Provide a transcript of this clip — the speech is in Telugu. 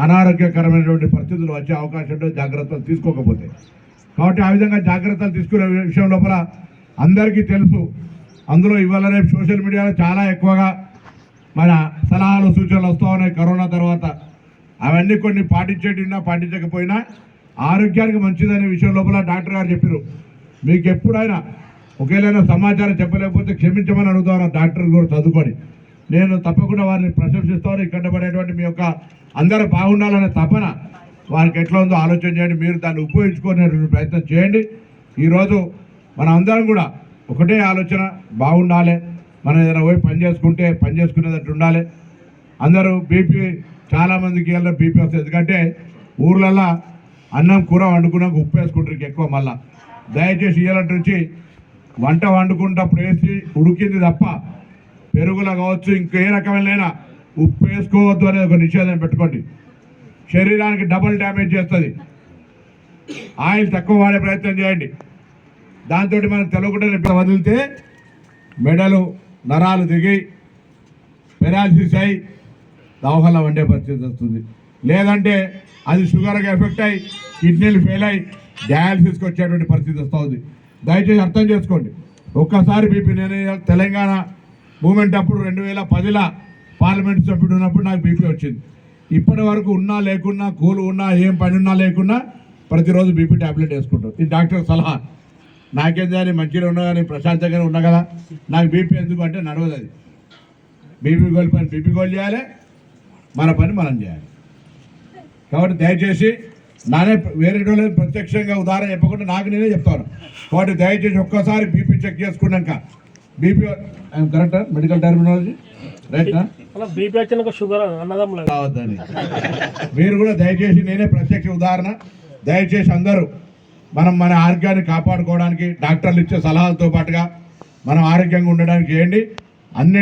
అనారోగ్యకరమైనటువంటి పరిస్థితులు వచ్చే అవకాశం ఉంటే జాగ్రత్తలు తీసుకోకపోతే. కాబట్టి ఆ విధంగా జాగ్రత్తలు తీసుకునే విషయం లోపల అందరికీ తెలుసు. అందులో ఇవాళ రేపు సోషల్ మీడియాలో చాలా ఎక్కువగా మన సలహాలు సూచనలు వస్తూ ఉన్నాయి కరోనా తర్వాత. అవన్నీ కొన్ని పాటించేటినా పాటించకపోయినా ఆరోగ్యానికి మంచిదనే విషయం లోపల డాక్టర్ గారు చెప్పారు మీకు ఎప్పుడైనా ఒకేలైనా సమాచారం చెప్పలేకపోతే క్షమించమని అడుగుతాను డాక్టర్ కూడా చదువుకొని. నేను తప్పకుండా వారిని ప్రశంసిస్తాను. ఇక్కడ పడేటువంటి మీ యొక్క అందరూ బాగుండాలనే తపన వారికి ఎట్లా ఉందో ఆలోచన చేయండి. మీరు దాన్ని ఉపయోగించుకునేటువంటి ప్రయత్నం చేయండి. ఈరోజు మనం అందరం కూడా ఒకటే ఆలోచన బాగుండాలి. మనం ఏదైనా పోయి పని చేసుకుంటే పని చేసుకునేటట్టు ఉండాలి. అందరూ బీపీ చాలామందికి వెళ్ళిన బీపీ వస్తుంది. ఎందుకంటే ఊర్లల్లో అన్నం కూర వండుకున్నాక ఉప్పు వేసుకుంటారు ఎక్కువ మళ్ళా. దయచేసి ఇయ్యాలంటే నుంచి వంట వండుకున్నప్పుడు వేసి ఉడికింది తప్ప పెరుగులో కావచ్చు ఇంకే రకమైన ఉప్పు వేసుకోవద్దు అనేది ఒక నిషేధం పెట్టుకోండి. శరీరానికి డబుల్ డ్యామేజ్ చేస్తుంది. ఆయిల్ తక్కువ వాడే ప్రయత్నం చేయండి. దాంతో మనం తెలియకుండా వదిలితే మెడలు నరాలు దిగి పెరాలసిస్ అయి దవాఖాన వండే పరిస్థితి వస్తుంది. లేదంటే అది షుగర్కి ఎఫెక్ట్ అయ్యి కిడ్నీలు ఫెయిల్ అయ్యి డయాలసిస్కి వచ్చేటువంటి పరిస్థితి వస్తుంది దయచేసి అర్థం చేసుకోండి. ఒక్కసారి బీపీ నేను తెలంగాణ మూమెంట్ అప్పుడు రెండు వేల పదిలో పార్లమెంట్ సభ్యుడు ఉన్నప్పుడు నాకు బీపీ వచ్చింది. ఇప్పటి వరకు ఉన్నా లేకున్నా కూలు ఉన్నా ఏం పని ఉన్నా లేకున్నా ప్రతిరోజు బీపీ ట్యాబ్లెట్ వేసుకుంటాం ఇది డాక్టర్ సలహా. నాకేం చేయాలి? మంచిగా ఉన్నా కానీ ప్రశాంతంగానే ఉన్నా కదా. నాకు బీపీ ఎందుకు అంటే నడవదు అది. బీపీ గోల్ పని బీపీ గోల్ చేయాలి. మన పని మనం చేయాలి. కాబట్టి దయచేసి నానే వేరే వాళ్ళు ప్రత్యక్షంగా ఉదాహరణ చెప్పకుండా నాకు నేనే చెప్తాను. కాబట్టి దయచేసి ఒక్కసారి బీపీ చెక్ చేసుకున్నాక బీపీ కరెక్టా మెడికల్ టర్మినాలజీ రైట్నా అలా బీపీ వచ్చినాక షుగర్ అన్నదమ్ములు. కావద్దని మీరు కూడా దయచేసి నేనే ప్రత్యక్ష ఉదాహరణ. దయచేసి అందరూ మనం మన ఆరోగ్యాన్ని కాపాడుకోవడానికి డాక్టర్లు ఇచ్చే సలహాలతో పాటుగా మనం ఆరోగ్యంగా ఉండడానికి చేయండి. అన్ని